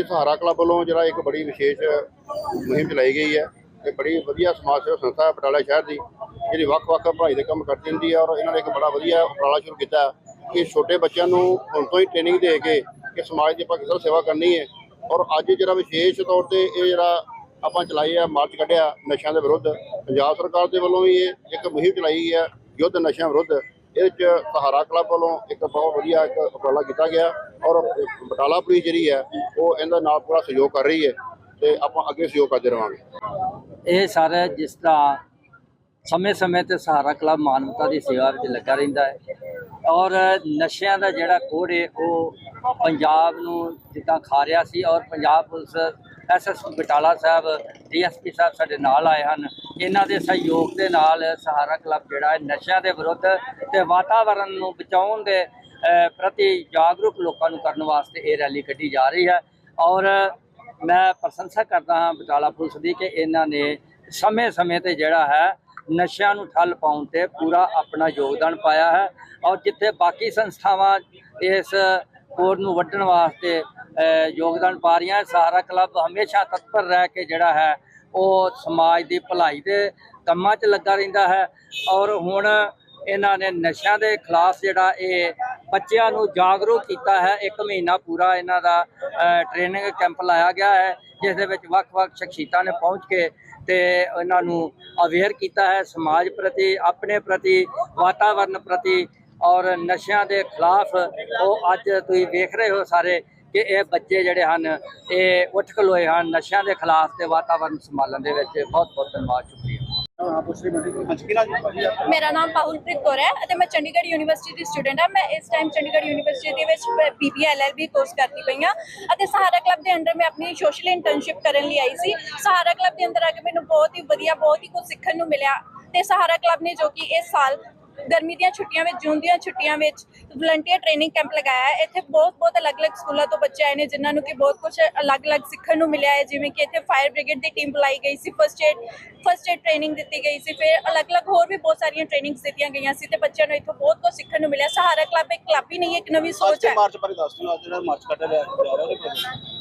ਜੀ ਸਹਾਰਾ ਕਲੱਬ ਵੱਲੋਂ ਜਿਹੜਾ ਇੱਕ ਬੜੀ ਵਿਸ਼ੇਸ਼ ਮੁਹਿੰਮ ਚਲਾਈ ਗਈ ਹੈ ਇਹ ਬੜੀ ਵਧੀਆ ਸਮਾਜ ਸੇਵਾ ਸੰਸਥਾ ਹੈ ਪਟਿਆਲਾ ਸ਼ਹਿਰ ਦੀ, ਜਿਹੜੀ ਵੱਖ-ਵੱਖ ਭਲਾਈ ਦੇ ਕੰਮ ਕਰਦੀ ਹੁੰਦੀ ਹੈ ਔਰ ਇਹਨਾਂ ਨੇ ਇੱਕ ਬੜਾ ਵਧੀਆ ਉਪਰਾਲਾ ਸ਼ੁਰੂ ਕੀਤਾ ਕਿ ਛੋਟੇ ਬੱਚਿਆਂ ਨੂੰ ਹੁਣ ਤੋਂ ਹੀ ਟ੍ਰੇਨਿੰਗ ਦੇ ਕੇ ਕਿ ਸਮਾਜ ਦੀ ਆਪਾਂ ਕਿਸ ਤਰ੍ਹਾਂ ਸੇਵਾ ਕਰਨੀ ਹੈ ਔਰ ਅੱਜ ਜਿਹੜਾ ਵਿਸ਼ੇਸ਼ ਤੌਰ ਤੇ ਇਹ ਜਿਹੜਾ ਆਪਾਂ ਚਲਾਈ ਹੈ, ਮਾਰਚ ਕੱਢਿਆ ਨਸ਼ਿਆਂ ਦੇ ਵਿਰੁੱਧ, ਪੰਜਾਬ ਸਰਕਾਰ ਦੇ ਵੱਲੋਂ ਵੀ ਇਹ ਇੱਕ ਮੁਹਿੰਮ ਚਲਾਈ ਹੈ ਯੁੱਧ ਨਸ਼ਿਆਂ ਵਿਰੁੱਧ। ਇਹਦੇ ਚ ਸਹਾਰਾ ਕਲੱਬ ਵੱਲੋਂ ਇੱਕ ਬਹੁਤ ਵਧੀਆ ਇੱਕ ਉਪਰਾਲਾ ਕੀਤਾ ਗਿਆ ਔਰ ਬਟਾਲਾ ਪੁਲਿਸ ਜਿਹੜੀ ਹੈ, ਉਹ ਇਹਦਾ ਨਾਲ ਪੂਰਾ ਸਹਿਯੋਗ ਕਰ ਰਹੀ ਹੈ ਤੇ ਆਪਾਂ ਅੱਗੇ ਸਹਿਯੋਗ ਕਰਦੇ ਰਵਾਂਗੇ। ਇਹ ਸਾਰਾ ਜਿਸ ਤਰ੍ਹਾਂ ਸਮੇਂ-ਸਮੇਂ ਤੇ ਸਹਾਰਾ ਕਲੱਬ ਮਾਨਵਤਾ ਦੀ ਸੇਵਾ ਵਿੱਚ ਲੱਗਾ ਰਹਿੰਦਾ ਹੈ ਔਰ ਨਸ਼ਿਆਂ ਦਾ ਜਿਹੜਾ ਕੋੜ ਹੈ ਉਹ ਪੰਜਾਬ ਨੂੰ ਜਿੱਦਾਂ ਖਾ ਰਿਹਾ ਸੀ ਔਰ Punjab police SSP Batala sahib DSP sahib ਸਾਡੇ ਨਾਲ ਆਏ ਹਨ। ਇਹਨਾਂ ਦੇ ਸਹਿਯੋਗ ਦੇ ਨਾਲ ਸਹਾਰਾ ਕਲੱਬ ਜਿਹੜਾ ਹੈ ਨਸ਼ਿਆਂ ਦੇ ਵਿਰੁੱਧ ਤੇ ਵਾਤਾਵਰਣ ਨੂੰ ਬਚਾਉਣ ਦੇ ਪ੍ਰਤੀ ਜਾਗਰੂਕ ਲੋਕਾਂ ਨੂੰ ਕਰਨ ਵਾਸਤੇ ਇਹ ਰੈਲੀ ਕੱਢੀ ਜਾ ਰਹੀ ਹੈ। ਔਰ ਮੈਂ ਪ੍ਰਸ਼ੰਸਾ ਕਰਦਾ ਹਾਂ ਬਟਾਲਾ ਪੁਲਿਸ ਦੀ ਕਿ ਇਹਨਾਂ ਨੇ ਸਮੇਂ-ਸਮੇਂ ਤੇ ਜਿਹੜਾ ਹੈ ਨਸ਼ਿਆਂ ਨੂੰ ਠੱਲ ਪਾਉਣ ਤੇ ਪੂਰਾ ਆਪਣਾ ਯੋਗਦਾਨ ਪਾਇਆ ਹੈ ਔਰ ਜਿੱਥੇ ਬਾਕੀ ਸੰਸਥਾਵਾਂ ਇਸ ਕੋਰ ਨੂੰ ਵੱਢਣ ਵਾਸਤੇ ਯੋਗਦਾਨ ਪਾ ਰਹੀਆਂ, ਸਹਾਰਾ ਕਲੱਬ ਹਮੇਸ਼ਾ ਤਤਪਰ ਰਹਿ ਕੇ ਜਿਹੜਾ ਹੈ ਉਹ ਸਮਾਜ ਦੀ ਭਲਾਈ ਦੇ ਕੰਮਾਂ 'ਚ ਲੱਗਾ ਰਹਿੰਦਾ ਹੈ ਔਰ ਹੁਣ ਇਹਨਾਂ ਨੇ ਨਸ਼ਿਆਂ ਦੇ ਖਿਲਾਫ ਜਿਹੜਾ ਇਹ ਬੱਚਿਆਂ ਨੂੰ ਜਾਗਰੂਕ ਕੀਤਾ ਹੈ, ਇੱਕ ਮਹੀਨਾ ਪੂਰਾ ਇਹਨਾਂ ਦਾ ਟ੍ਰੇਨਿੰਗ ਕੈਂਪ ਲਾਇਆ ਗਿਆ ਹੈ, ਜਿਸ ਦੇ ਵਿੱਚ ਵੱਖ-ਵੱਖ ਸ਼ਖਸੀਅਤਾਂ ਨੇ ਪਹੁੰਚ ਕੇ ਤੇ ਇਹਨਾਂ ਨੂੰ ਅਵੇਅਰ ਕੀਤਾ ਹੈ, ਸਮਾਜ ਪ੍ਰਤੀ, ਆਪਣੇ ਪ੍ਰਤੀ ਵਾਤਾਵਰਣ ਪ੍ਰਤੀ ਔਰ ਨਸ਼ਿਆਂ ਦੇ ਖਿਲਾਫ ਉਹ ਅੱਜ ਤੁਸੀਂ ਵੇਖ ਰਹੇ ਹੋ ਸਾਰੇ ਕਿ ਇਹ ਬੱਚੇ ਜਿਹੜੇ ਹਨ, ਇਹ ਉੱਠ ਖਲੋਏ ਹਨ, ਨਸ਼ਿਆਂ ਦੇ ਖਿਲਾਫ ਤੇ ਵਾਤਾਵਰਣ ਸੰਭਾਲਣ ਦੇ ਵਿੱਚ ਬਹੁਤ ਬਹੁਤ ਧੰਨਵਾਦ, ਸ਼ੁਕਰੀਆ। ਮੇਰਾ ਨਾਮ ਪਾਹੁਲਪ੍ਰੀਤ ਕੌਰ ਹੈ ਅਤੇ ਮੈਂ ਚੰਡੀਗੜ੍ਹ ਯੂਨੀਵਰਸਿਟੀ ਦੀ ਸਟੂਡੈਂਟ ਹਾਂ। ਮੈਂ ਇਸ ਟਾਈਮ ਚੰਡੀਗੜ੍ਹ ਯੂਨੀਵਰਸਿਟੀ ਦੇ ਵਿੱਚ ਬੀਬੀਏ ਕੋਰਸ ਕਰਦੀ ਪਈ ਹਾਂ ਅਤੇ ਸਹਾਰਾ ਕਲੱਬ ਦੇ ਅੰਡਰ ਮੈਂ ਆਪਣੀ ਸੋਸ਼ਲ ਇੰਟਰਨਸ਼ਿਪ ਕਰਨ ਲਈ ਆਈ ਸੀ। ਸਹਾਰਾ ਕਲੱਬ ਦੇ ਅੰਦਰ ਆ ਕੇ ਮੈਨੂੰ ਬਹੁਤ ਹੀ ਵਧੀਆ, ਬਹੁਤ ਹੀ ਕੁਝ ਸਿੱਖਣ ਨੂੰ ਮਿਲਿਆ ਤੇ ਸਹਾਰਾ ਕਲੱਬ ਨੇ ਜੋ ਕਿ ਇਸ ਸਾਲ ਗਰਮੀ ਦੀਆਂ ਛੁੱਟੀਆਂ ਵਿੱਚ ਜੂਨ ਦੀਆਂ ਛੁੱਟੀਆਂ ਵਿੱਚ ਵਲੰਟੀਅਰ ਟ੍ਰੇਨਿੰਗ ਕੈਂਪ ਲਗਾਇਆ ਹੈ। ਇੱਥੇ ਬਹੁਤ ਬਹੁਤ ਅਲੱਗ-ਅਲੱਗ ਸਕੂਲਾਂ ਤੋਂ ਬੱਚੇ ਆਏ ਨੇ ਜਿਨ੍ਹਾਂ ਨੂੰ ਕਿ ਬਹੁਤ ਕੁਝ ਅਲੱਗ-ਅਲੱਗ ਸਿੱਖਣ ਨੂੰ ਮਿਲਿਆ ਹੈ। ਜਿਵੇਂ ਕਿ ਇੱਥੇ ਫਾਇਰ ਬ੍ਰਿਗੇਡ ਦੀ ਟੀਮ ਬੁਲਾਈ ਗਈ ਸੀ first aid first aid training ਦਿੱਤੀ ਗਈ ਸੀ। ਫਿਰ ਅਲੱਗ-ਅਲੱਗ ਹੋਰ ਵੀ ਬਹੁਤ ਸਾਰੀਆਂ ਟ੍ਰੇਨਿੰਗਸ ਦਿੱਤੀਆਂ ਗਈਆਂ ਸੀ ਤੇ ਬੱਚਿਆਂ ਨੂੰ ਇੱਥੋਂ ਬਹੁਤ ਕੁਝ ਸਿੱਖਣ ਨੂੰ ਮਿਲਿਆ। ਸਹਾਰਾ ਕਲੱਬ ਇੱਕ ਕਲੱਬ ਹੀ ਨਹੀਂ ਹੈ, ਇੱਕ ਨਵੀਂ ਸੋਚ ਹੈ। ਮਾਰਚ ਬਾਰੇ ਦੱਸ ਦਿਓ ਅੱਜ ਜਿਹੜਾ ਮਾਰਚ ਕੱਢਿਆ ਜਾ ਰਿਹਾ ਬਾਰੇ।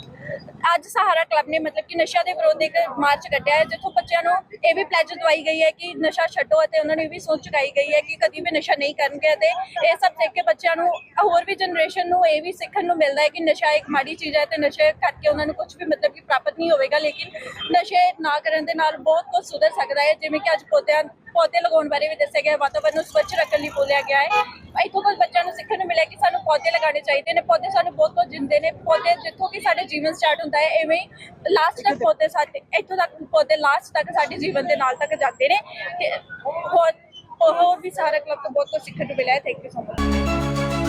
ਅੱਜ ਸਹਾਰਾ ਕਲੱਬ ਨੇ ਮਤਲਬ ਕਿ ਨਸ਼ਾ ਦੇ ਵਿਰੋਧ ਇੱਕ ਮਾਰਚ ਕੱਢਿਆ ਹੈ ਜਿੱਥੋਂ ਬੱਚਿਆਂ ਨੂੰ ਇਹ ਵੀ ਪਲੇਜ ਦਵਾਈ ਗਈ ਹੈ ਕਿ ਨਸ਼ਾ ਛੱਡੋ ਅਤੇ ਉਹਨਾਂ ਨੂੰ ਇਹ ਵੀ ਸੋਚ ਚੁਕਾਈ ਗਈ ਹੈ ਕਿ ਕਦੀ ਵੀ ਨਸ਼ਾ ਨਹੀਂ ਕਰਨਗੇ ਤੇ ਇਹ ਸਭ ਦੇਖ ਕੇ ਬੱਚਿਆਂ ਨੂੰ ਹੋਰ ਵੀ ਜਨਰੇਸ਼ਨ ਨੂੰ ਇਹ ਵੀ ਸਿੱਖਣ ਨੂੰ ਮਿਲਦਾ ਹੈ ਕਿ ਨਸ਼ਾ ਇੱਕ ਮਾੜੀ ਚੀਜ਼ ਹੈ ਤੇ ਨਸ਼ੇ ਕਰਕੇ ਉਹਨਾਂ ਨੂੰ ਕੁਝ ਵੀ ਮਤਲਬ ਕਿ ਪ੍ਰਾਪਤ ਨਹੀਂ ਹੋਵੇਗਾ ਲੇਕਿਨ ਨਸ਼ੇ ਨਾ ਕਰਨ ਦੇ ਨਾਲ ਬਹੁਤ ਕੁਝ ਸੁਧਰ ਸਕਦਾ ਹੈ ਜਿਵੇਂ ਕਿ ਅੱਜ ਪੌਦਿਆਂ ਪੌਦੇ ਲਗਾਉਣ ਬਾਰੇ ਵੀ ਦੱਸਿਆ ਗਿਆ ਹੈ, ਵਾਤਾਵਰਨ ਨੂੰ ਸਵੱਛ ਰੱਖਣ ਲਈ ਬੋਲਿਆ ਗਿਆ ਹੈ। ਇੱਥੋਂ ਕੁਝ ਬੱਚਿਆਂ ਨੂੰ ਸਿੱਖਣ ਨੂੰ ਪੌਦੇ ਲਗਾਉਣੇ ਚਾਹੀਦੇ ਨੇ, ਪੌਦੇ ਸਾਨੂੰ ਬਹੁਤ ਕੁਝ ਦਿੰਦੇ ਨੇ, ਪੌਦੇ ਜਿੱਥੋਂ ਕਿ ਸਾਡੇ ਜੀਵਨ ਸਟਾਰਟ ਹੁੰਦਾ ਹੈ, ਐਵੇਂ ਲਾਸਟ ਤੱਕ ਪੌਦੇ ਸਾਡੇ, ਇੱਥੋਂ ਤੱਕ ਪੌਦੇ ਲਾਸਟ ਤੱਕ ਸਾਡੇ ਜੀਵਨ ਦੇ ਨਾਲ ਤੱਕ ਜਾਂਦੇ ਨੇ ਤੇ ਹੋਰ ਹੋਰ ਵੀ ਸਾਰਾ ਕਲੱਬ ਤੋਂ ਬਹੁਤ ਕੁਝ ਸਿੱਖਣ ਨੂੰ ਮਿਲਿਆ ਥੈਂਕ ਯੂ ਸੋ ਮਚ